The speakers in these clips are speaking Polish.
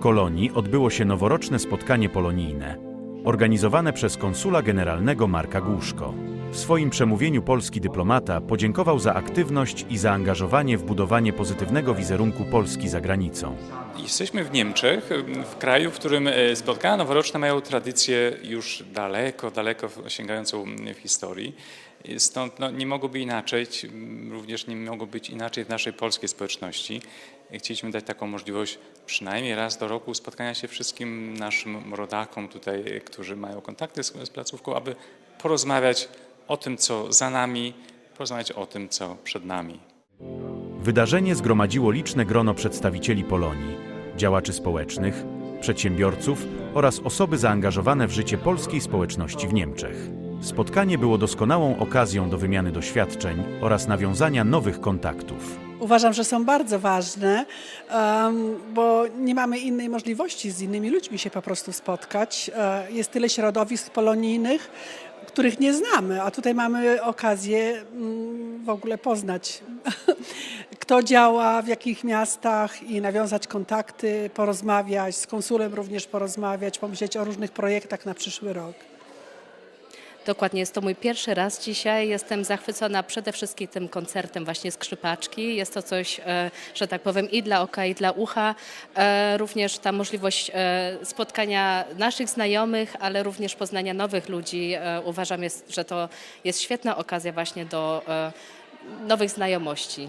Kolonii odbyło się noworoczne spotkanie polonijne, organizowane przez konsula generalnego Marka Głuszko. W swoim przemówieniu polski dyplomata podziękował za aktywność i zaangażowanie w budowanie pozytywnego wizerunku Polski za granicą. Jesteśmy w Niemczech, w kraju, w którym e, spotkania noworoczne mają tradycję już daleko, daleko sięgającą w historii. Stąd no, nie mogłoby inaczej, również nie mogło być inaczej w naszej polskiej społeczności. Chcieliśmy dać taką możliwość przynajmniej raz do roku spotkania się wszystkim naszym rodakom tutaj, którzy mają kontakty z, z placówką, aby porozmawiać o tym, co za nami, porozmawiać o tym, co przed nami. Wydarzenie zgromadziło liczne grono przedstawicieli Polonii, działaczy społecznych, przedsiębiorców oraz osoby zaangażowane w życie polskiej społeczności w Niemczech. Spotkanie było doskonałą okazją do wymiany doświadczeń oraz nawiązania nowych kontaktów. Uważam, że są bardzo ważne, bo nie mamy innej możliwości z innymi ludźmi się po prostu spotkać. E, Jest tyle środowisk polonijnych, których nie znamy, a tutaj mamy okazję mm, w ogóle poznać, kto działa, w jakich miastach i nawiązać kontakty, porozmawiać, z konsulem również porozmawiać, pomyśleć o różnych projektach na przyszły rok. Dokładnie, jest to mój pierwszy raz dzisiaj. Jestem zachwycona przede wszystkim tym koncertem właśnie skrzypaczki. Jest to coś, e, że tak powiem, i dla oka, i dla ucha. E, Również ta możliwość e, spotkania naszych znajomych, ale również poznania nowych ludzi. Uważam, że to jest świetna okazja właśnie do nowych znajomości.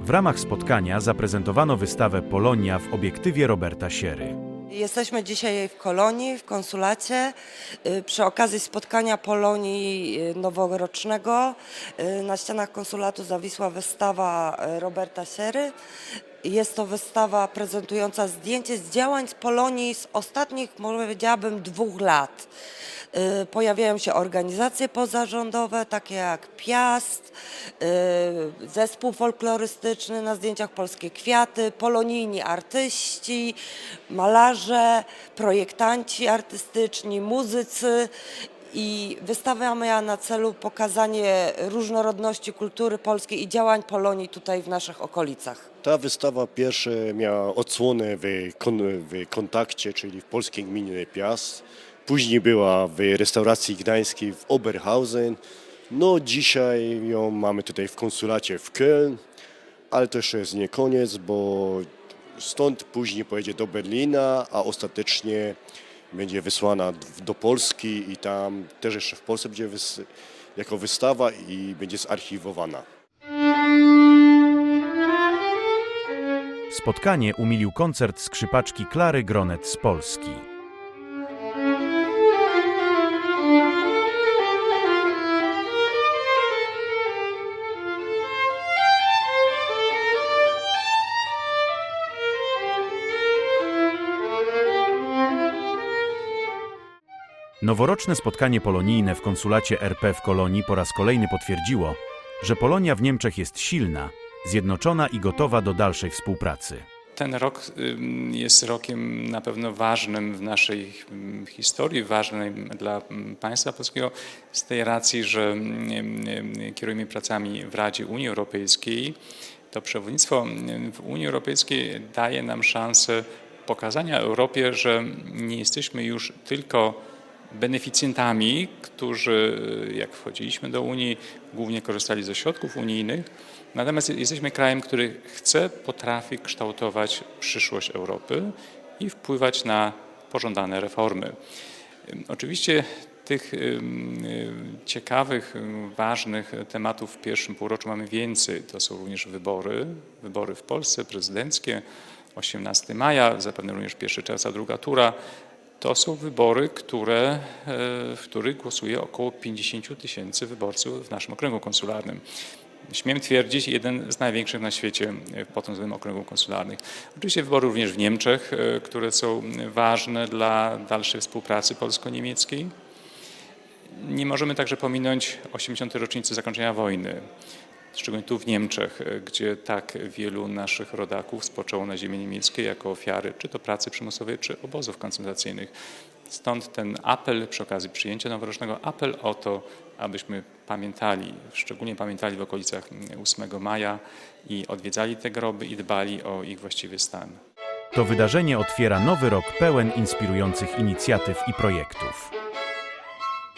W ramach spotkania zaprezentowano wystawę Polonia w obiektywie Roberta Siery. Jesteśmy dzisiaj w Kolonii, w konsulacie, y, przy okazji spotkania Polonii y, noworocznego. y, Na ścianach konsulatu zawisła wystawa Roberta Siery. Jest to wystawa prezentująca zdjęcie z działań z Polonii z ostatnich, może powiedziałabym, dwóch lat. Y, Pojawiają się organizacje pozarządowe, takie jak Piast, y, zespół folklorystyczny na zdjęciach Polskie Kwiaty, polonijni artyści, malarze, projektanci artystyczni, muzycy. I wystawa miała na celu pokazanie różnorodności kultury polskiej i działań Polonii tutaj w naszych okolicach. Ta wystawa pierwsze miała odsłonę w kontakcie, czyli w polskiej gminie Piast. Później była w restauracji gdańskiej w Oberhausen. No dzisiaj ją mamy tutaj w konsulacie w Köln, ale to jeszcze jest nie koniec, bo stąd później pojedzie do Berlina, a ostatecznie będzie wysłana do Polski i tam też jeszcze w Polsce będzie wys, jako wystawa i będzie zarchiwowana. Spotkanie umilił koncert skrzypaczki Klary Gronet z Polski. Noworoczne spotkanie polonijne w konsulacie RP w Kolonii po raz kolejny potwierdziło, że Polonia w Niemczech jest silna, zjednoczona i gotowa do dalszej współpracy. Ten rok jest rokiem na pewno ważnym w naszej historii, ważnym dla państwa polskiego z tej racji, że kierujemy pracami w Radzie Unii Europejskiej. To przewodnictwo w Unii Europejskiej daje nam szansę pokazania Europie, że nie jesteśmy już tylko beneficjentami, którzy jak wchodziliśmy do Unii, głównie korzystali ze środków unijnych. Natomiast jesteśmy krajem, który chce, potrafi kształtować przyszłość Europy i wpływać na pożądane reformy. Oczywiście tych ciekawych, ważnych tematów w pierwszym półroczu mamy więcej. To są również wybory, wybory w Polsce prezydenckie, 18 maja, zapewne również 1 czerwca, druga tura. To są wybory, które, e, w których głosuje około 50 tysięcy wyborców w naszym okręgu konsularnym. Śmiem twierdzić, jeden z największych na świecie e, pod tym względem okręgów konsularnych. Oczywiście wybory również w Niemczech, e, które są ważne dla dalszej współpracy polsko-niemieckiej. Nie możemy także pominąć 80. rocznicy zakończenia wojny, szczególnie tu w Niemczech, e, gdzie tak wielu naszych rodaków spoczęło na ziemi niemieckiej jako ofiary czy to pracy przymusowej, czy obozów koncentracyjnych. Stąd ten apel przy okazji przyjęcia noworocznego, apel o to, abyśmy pamiętali, szczególnie pamiętali w okolicach 8 maja i odwiedzali te groby i dbali o ich właściwy stan. To wydarzenie otwiera nowy rok pełen inspirujących inicjatyw i projektów.